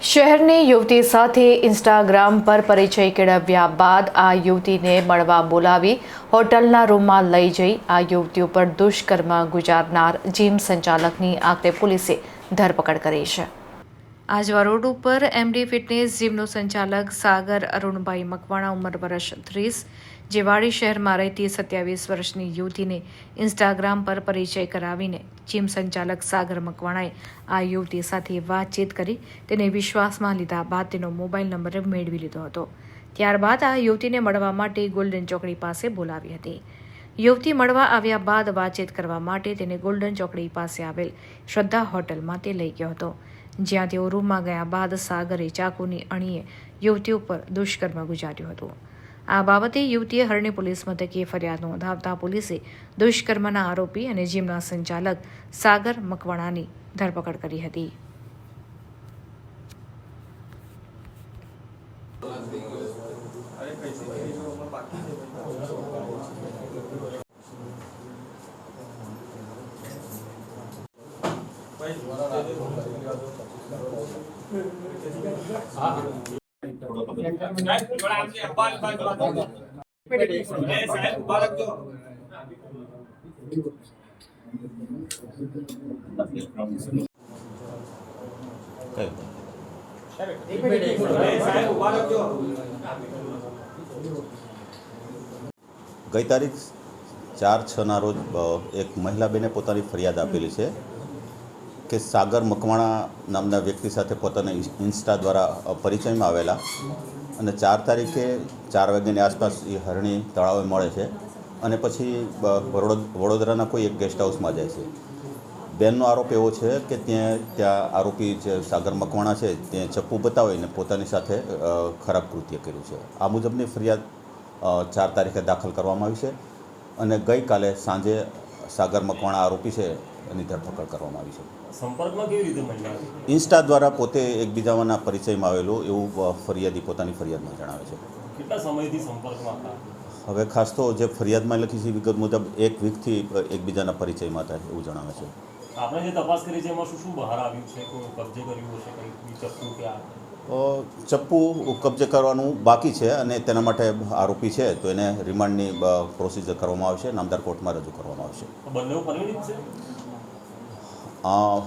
શહેરની યુવતી સાથે ઇન્સ્ટાગ્રામ પર પરિચય કેળવ્યા બાદ આ યુવતીને મળવા બોલાવી હોટલના રૂમમાં લઈ જઈ આ યુવતી ઉપર દુષ્કર્મ ગુજારનાર જીમ સંચાલકની આખરે પોલીસે ધરપકડ કરી છે. આજવા રોડ ઉપર એમડી ફિટનેસ જીમનો સંચાલક સાગર અરુણભાઈ મકવાણા ઉંમર વર્ષ ત્રીસ જે વાડી શહેરમાં રહેતી સત્યાવીસ વર્ષની યુવતીને ઇન્સ્ટાગ્રામ પર પરિચય કરાવીને જીમ સંચાલક સાગર મકવાણાએ આ યુવતી સાથે વાતચીત કરી તેને વિશ્વાસમાં લીધા બાદ તેનો મોબાઈલ નંબર મેળવી લીધો હતો. ત્યારબાદ આ યુવતીને મળવા માટે ગોલ્ડન ચોકડી પાસે બોલાવી હતી. યુવતી મળવા આવ્યા બાદ વાતચીત કરવા માટે તેને ગોલ્ડન ચોકડી પાસે આવેલ શ્રદ્ધા હોટલમાં તે લઈ ગયો હતો, જ્યાં તેઓ રૂમમાં ગયા બાદ સાગરે ચાકુની અણીએ યુવતી ઉપર દુષ્કર્મ ગુજાર્યું હતું. આ બાબતે યુવતીએ હરણી પોલીસ મથકે ફરિયાદ નોંધાવતા પોલીસે દુષ્કર્મના આરોપી અને જીમના સંચાલક સાગર મકવાણાની ધરપકડ કરી હતી. ગઈ તારીખ ચાર છના રોજ એક મહિલા બેને પોતાની ફરિયાદ આપેલી છે. કે સાગર મકવાણા નામના વ્યક્તિ સાથે પોતાના ઇન્સ્ટા દ્વારા પરિચયમાં આવેલા. અને ચાર તારીખે ચાર વાગ્યાની આસપાસ એ હરણી તળાવે મળે છે. અને પછી વડોદરાના કોઈ એક ગેસ્ટ હાઉસમાં જાય છે. બેનનો આરોપ એવો છે કે ત્યાં ત્યાં આરોપી જે સાગર મકવાણા છે, ત્યાં ચપ્પુ બતાવીને પોતાની સાથે ખરાબ કૃત્ય કર્યું છે. આ મુજબની ફરિયાદ ચાર તારીખે દાખલ કરવામાં આવી છે. અને ગઈકાલે સાંજે સાગર મકવાણા આરોપી છે એની ધરપકડ કરવામાં આવી છે. સંપર્કમાં કેવી રીતે મહિલા ઇન્સ્ટા દ્વારા પોતે એકબીજાના પરિચયમાં આવેલું એવું ફરિયાદી પોતાની ફરિયાદમાં જણાવે છે. કેટલા સમયથી સંપર્કમાં હતા? હવે ખાસ તો જે ફરિયાદમાં લખી છે વિગત મુજબ એક વીકથી એકબીજાના પરિચયમાં હતા એવું જણાવે છે. આપણે જે તપાસ કરી છે એમાં શું શું બહાર આવ્યું છે? કોઈ કબજે કર્યું હશે કંઈ ચપ્પુ કે આ? ચપ્પુ કબજે કરવાનું બાકી છે અને તેના માટે આરોપી છે તો એને રિમાન્ડની પ્રોસિજર કરવામાં આવશે નામદાર કોર્ટમાં રજૂ કરવામાં આવશે.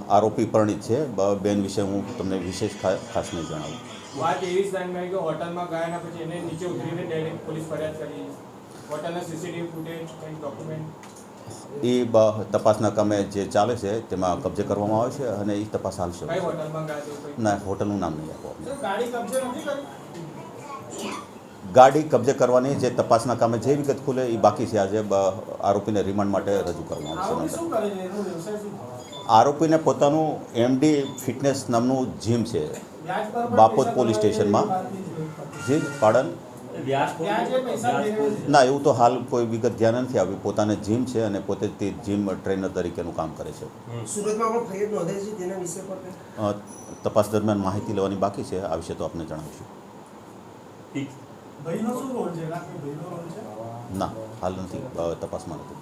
આરોપી પરણિત છે. બ- બેન વિશે હું તમને વિશેષ ખાસ નહીં જણાવું. વાત એવી જ કે હોટલમાં ગયા પછી એને નીચે ઉતરીને ડાયરેક્ટ પોલીસ ફરિયાદ કરી. હોટલના સીસીટીવી ફૂટેજ કંઈક ડોક્યુમેન્ટ એ તપાસના કામે જે ચાલે છે તેમાં કબજે કરવામાં આવે છે અને એ તપાસ હાલશે ના હોટલનું નામ નહીં આપો ગાડી કબજે કરવાની જે તપાસના કામે જે વિગત ખુલે એ બાકી છે આજે આરોપીને રિમાન્ડ માટે રજૂ કરવામાં આવશે આરોપીને પોતાનું એમડી ફિટનેસ નામનું જીમ છે. બાપોદ પોલીસ સ્ટેશનમાં. જીમ જી પાડન. ના એવું તો હાલ કોઈ વિગત ધ્યાન નથી આવ્યું. પોતાને જીમ છે અને પોતે તે જીમ ટ્રેનર તરીકેનું કામ કરે છે. તપાસ દરમિયાન માહિતી લેવાની બાકી છે. આ વિશે તો આપને જણાવીશું. ના હાલ નથી. તપાસમાં નથી.